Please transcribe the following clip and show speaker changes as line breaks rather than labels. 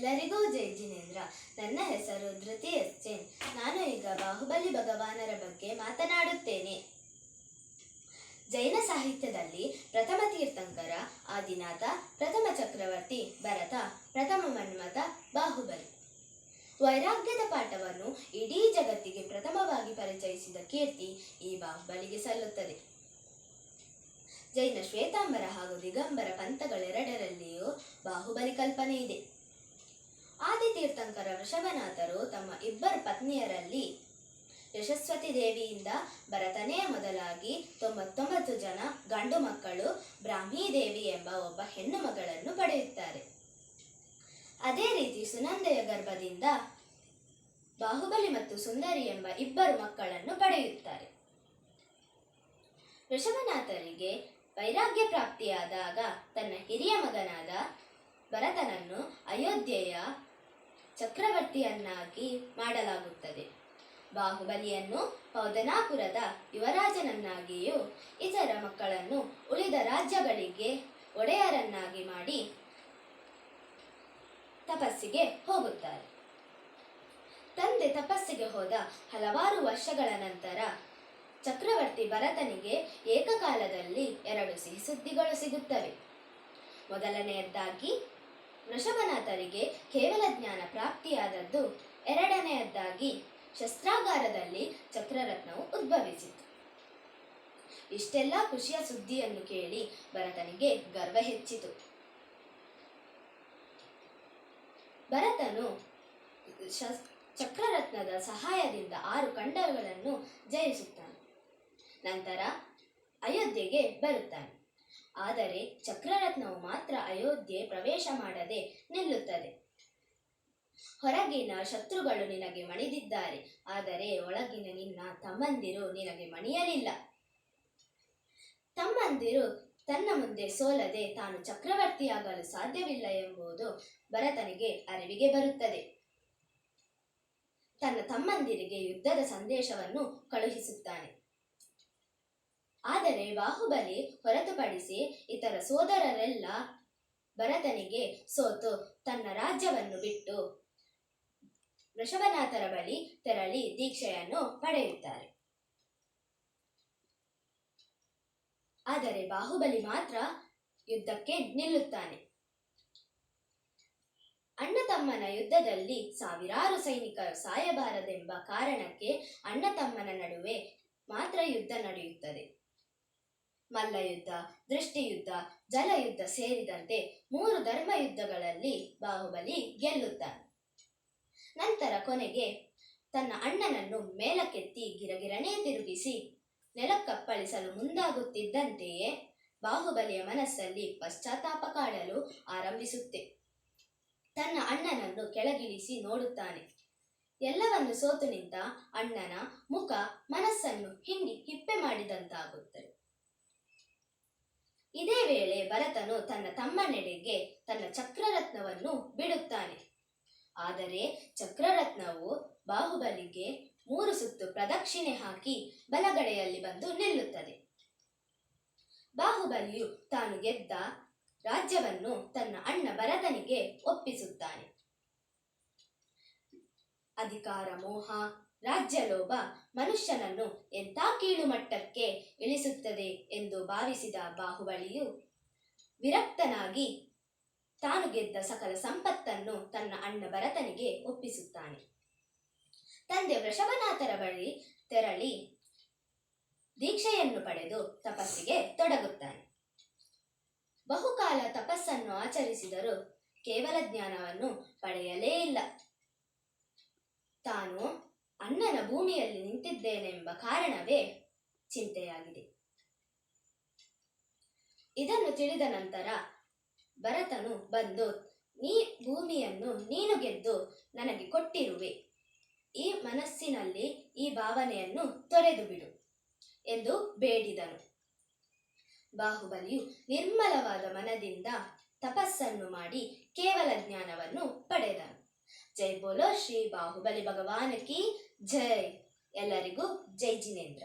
ಎಲ್ಲರಿಗೂ ಜೈ ಜಿನೇಂದ್ರ. ನನ್ನ ಹೆಸರು ಧೃತಿ ಎಸ್ ನಾನು ಈಗ ಬಾಹುಬಲಿ ಭಗವಾನರ ಬಗ್ಗೆ ಮಾತನಾಡುತ್ತೇನೆ. ಜೈನ ಸಾಹಿತ್ಯದಲ್ಲಿ ಪ್ರಥಮ ತೀರ್ಥಂಕರ, ಆದಿನಾಥ, ಪ್ರಥಮ ಚಕ್ರವರ್ತಿ, ಭರತ, ಪ್ರಥಮ ಮನ್ಮಥ, ಬಾಹುಬಲಿ. ವೈರಾಗ್ಯದ ಪಾಠವನ್ನು ಇಡೀ ಜಗತ್ತಿಗೆ ಪ್ರಥಮವಾಗಿ ಪರಿಚಯಿಸಿದ ಕೀರ್ತಿ ಈ ಬಾಹುಬಲಿಗೆ ಸಲ್ಲುತ್ತದೆ. ಜೈನ ಶ್ವೇತಾಂಬರ ಹಾಗೂ ದಿಗಂಬರ ಪಂಥಗಳೆರಡರಲ್ಲಿಯೂ ಬಾಹುಬಲಿ ಕಲ್ಪನೆ ಇದೆ. ಆದಿತೀರ್ಥಂಕರ ವೃಷಭನಾಥರು ತಮ್ಮ ಇಬ್ಬರು ಪತ್ನಿಯರಲ್ಲಿ ಯಶಸ್ವತಿ ದೇವಿಯಿಂದ ಭರತನೇ ಮೊದಲಾಗಿ ತೊಂಬತ್ತೊಂಬತ್ತು ಜನ ಗಂಡು ಮಕ್ಕಳು ಬ್ರಾಹ್ಮೀ ದೇವಿ ಎಂಬ ಒಬ್ಬ ಹೆಣ್ಣು ಮಗಳನ್ನು ಪಡೆಯುತ್ತಾರೆ. ಅದೇ ರೀತಿ ಸುನಂದೆಯ ಗರ್ಭದಿಂದ ಬಾಹುಬಲಿ ಮತ್ತು ಸುಂದರಿ ಎಂಬ ಇಬ್ಬರು ಮಕ್ಕಳನ್ನು ಪಡೆಯುತ್ತಾರೆ. ಋಷಭನಾಥರಿಗೆ ವೈರಾಗ್ಯ ಪ್ರಾಪ್ತಿಯಾದಾಗ ತನ್ನ ಹಿರಿಯ ಮಗನಾದ ಭರತನನ್ನು ಅಯೋಧ್ಯೆಯ ಚಕ್ರವರ್ತಿಯನ್ನಾಗಿ ಮಾಡಲಾಗುತ್ತದೆ. ಬಾಹುಬಲಿಯನ್ನು ಪೌದನಾಪುರದ ಯುವರಾಜನನ್ನಾಗಿಯೂ ಇತರ ಮಕ್ಕಳನ್ನು ಉಳಿದ ರಾಜ್ಯಗಳಿಗೆ ಒಡೆಯರನ್ನಾಗಿ ಮಾಡಿ ತಪಸ್ಸಿಗೆ ಹೋಗುತ್ತಾರೆ. ತಂದೆ ತಪಸ್ಸಿಗೆ ಹೋದ ಹಲವಾರು ವರ್ಷಗಳ ನಂತರ ಚಕ್ರವರ್ತಿ ಭರತನಿಗೆ ಏಕಕಾಲದಲ್ಲಿ ಎರಡು ಸಿಹಿ ಸುದ್ದಿಗಳು ಸಿಗುತ್ತವೆ. ಮೊದಲನೆಯದ್ದಾಗಿ ವೃಷಭನಾಥರಿಗೆ ಕೇವಲ ಜ್ಞಾನ ಪ್ರಾಪ್ತಿಯಾದದ್ದು. ಎರಡನೆಯದ್ದಾಗಿ, ಶಸ್ತ್ರಾಗಾರದಲ್ಲಿ ಚಕ್ರರತ್ನವು ಉದ್ಭವಿಸಿತು. ಇಷ್ಟೆಲ್ಲ ಖುಷಿಯ ಸುದ್ದಿಯನ್ನು ಕೇಳಿ ಭರತನಿಗೆ ಗರ್ವ ಹೆಚ್ಚಿತು. ಭರತನು ಚಕ್ರರತ್ನದ ಸಹಾಯದಿಂದ ಆರು ಖಂಡಗಳನ್ನು ಜಯಿಸುತ್ತಾನೆ. ನಂತರ ಅಯೋಧ್ಯೆಗೆ ಬರುತ್ತಾನೆ. ಆದರೆ ಚಕ್ರರತ್ನವು ಮಾತ್ರ ಅಯೋಧ್ಯೆ ಪ್ರವೇಶ ಮಾಡದೆ ನಿಲ್ಲುತ್ತದೆ. ಹೊರಗಿನ ಶತ್ರುಗಳು ನಿನಗೆ ಮಣಿದಿದ್ದಾರೆ, ಆದರೆ ಒಳಗಿನ ನಿನ್ನ ತಮ್ಮಂದಿರು ನಿನಗೆ ಮಣಿಯಲಿಲ್ಲ. ತಮ್ಮಂದಿರು ತನ್ನ ಮುಂದೆ ಸೋಲದೆ ತಾನು ಚಕ್ರವರ್ತಿಯಾಗಲು ಸಾಧ್ಯವಿಲ್ಲ ಎಂಬುದು ಭರತನಿಗೆ ಅರಿವಿಗೆ ಬರುತ್ತದೆ. ತನ್ನ ತಮ್ಮಂದಿರಿಗೆ ಯುದ್ಧದ ಸಂದೇಶವನ್ನು ಕಳುಹಿಸುತ್ತಾನೆ. ಆದರೆ ಬಾಹುಬಲಿ ಹೊರತುಪಡಿಸಿ ಇತರ ಸೋದರರೆಲ್ಲ ಭರತನಿಗೆ ಸೋತು ತನ್ನ ರಾಜ್ಯವನ್ನು ಬಿಟ್ಟು ವೃಷಭನಾಥರ ಬಳಿ ತೆರಳಿ ದೀಕ್ಷೆಯನ್ನು ಪಡೆಯುತ್ತಾರೆ. ಆದರೆ ಬಾಹುಬಲಿ ಮಾತ್ರ ಯುದ್ಧಕ್ಕೆ ನಿಲ್ಲುತ್ತಾನೆ. ಅಣ್ಣ ತಮ್ಮನ ಯುದ್ಧದಲ್ಲಿ ಸಾವಿರಾರು ಸೈನಿಕರು ಸಾಯಬಾರದೆಂಬ ಕಾರಣಕ್ಕೆ ಅಣ್ಣ ತಮ್ಮನ ನಡುವೆ ಮಾತ್ರ ಯುದ್ಧ ನಡೆಯುತ್ತದೆ. ಮಲ್ಲಯುದ್ಧ, ದೃಷ್ಟಿಯುದ್ಧ, ಜಲಯುದ್ಧ ಸೇರಿದಂತೆ ಮೂರು ಧರ್ಮ ಯುದ್ಧಗಳಲ್ಲಿ ಬಾಹುಬಲಿ ಗೆಲ್ಲುತ್ತಾನೆ. ನಂತರ ಕೊನೆಗೆ ತನ್ನ ಅಣ್ಣನನ್ನು ಮೇಲಕ್ಕೆತ್ತಿ ಗಿರಗಿರನೇ ತಿರುಗಿಸಿ ನೆಲಕ್ಕಪ್ಪಳಿಸಲು ಮುಂದಾಗುತ್ತಿದ್ದಂತೆಯೇ ಬಾಹುಬಲಿಯ ಮನಸ್ಸಲ್ಲಿ ಪಶ್ಚಾತ್ತಾಪ ಕಾಡಲು ಆರಂಭಿಸುತ್ತೆ. ತನ್ನ ಅಣ್ಣನನ್ನು ಕೆಳಗಿಳಿಸಿ ನೋಡುತ್ತಾನೆ. ಎಲ್ಲವನ್ನು ಸೋತು ನಿಂತ ಅಣ್ಣನ ಮುಖ, ಮನಸ್ಸನ್ನು ಹಿಂಡಿ ಹಿಪ್ಪೆ ಮಾಡಿದಂತಾಗುತ್ತದೆ. ಇದೇ ವೇಳೆ ಭರತನು ತನ್ನ ತಮ್ಮನೆಡೆಗೆ ತನ್ನ ಚಕ್ರರತ್ನವನ್ನು ಬಿಡುತ್ತಾನೆ. ಆದರೆ ಚಕ್ರರತ್ನವು ಬಾಹುಬಲಿಗೆ ಮೂರು ಸುತ್ತು ಪ್ರದಕ್ಷಿಣೆ ಹಾಕಿ ಬಲಗಡೆಯಲ್ಲಿ ಬಂದು ನಿಲ್ಲುತ್ತದೆ. ಬಾಹುಬಲಿಯು ತಾನು ಗೆದ್ದ ರಾಜ್ಯವನ್ನು ತನ್ನ ಅಣ್ಣ ಭರತನಿಗೆ ಒಪ್ಪಿಸುತ್ತಾನೆ. ಅಧಿಕಾರ, ಮೋಹ, ರಾಜ್ಯ ಲೋಭ ಮನುಷ್ಯನನ್ನು ಎಂಥ ಕೀಳು ಮಟ್ಟಕ್ಕೆ ಇಳಿಸುತ್ತದೆ ಎಂದು ಭಾವಿಸಿದ ಬಾಹುಬಲಿಯು ವಿರಕ್ತನಾಗಿ ತಾನು ಗೆದ್ದ ಸಕಲ ಸಂಪತ್ತನ್ನು ತನ್ನ ಅಣ್ಣ ಭರತನಿಗೆ ಒಪ್ಪಿಸುತ್ತಾನೆ. ತಂದೆ ವೃಷಭನಾಥರ ಬಳಿ ತೆರಳಿ ದೀಕ್ಷೆಯನ್ನು ಪಡೆದು ತಪಸ್ಸಿಗೆ ತೊಡಗುತ್ತಾನೆ. ಬಹುಕಾಲ ತಪಸ್ಸನ್ನು ಆಚರಿಸಿದರೂ ಕೇವಲ ಜ್ಞಾನವನ್ನು ಪಡೆಯಲೇ ಇಲ್ಲ. ತಾನು ಅಣ್ಣನ ಭೂಮಿಯಲ್ಲಿ ನಿಂತಿದ್ದೇನೆಂಬ ಕಾರಣವೇ ಚಿಂತೆಯಾಗಿದೆ. ಇದನ್ನು ತಿಳಿದ ನಂತರ ಭರತನು ಬಂದು, ನೀ ಭೂಮಿಯನ್ನು ನೀನು ಗೆದ್ದು ನನಗೆ ಕೊಟ್ಟಿರುವೆ. ಈ ಮನಸ್ಸಿನಲ್ಲಿ ಈ ಭಾವನೆಯನ್ನು ತೊರೆದು ಬಿಡು ಎಂದು ಬೇಡಿದನು ಬಾಹುಬಲಿಯು ನಿರ್ಮಲವಾದ ಮನದಿಂದ ತಪಸ್ಸನ್ನು ಮಾಡಿ ಕೇವಲ ಜ್ಞಾನವನ್ನು ಪಡೆದನು. ಜೈ ಬೋಲೋ ಶ್ರೀ ಬಾಹುಬಲಿ ಭಗವಾನ್ ಕಿ ಜೈ ಎಲ್ಲರಿಗೂ ಜೈ ಜಿನೇಂದ್ರ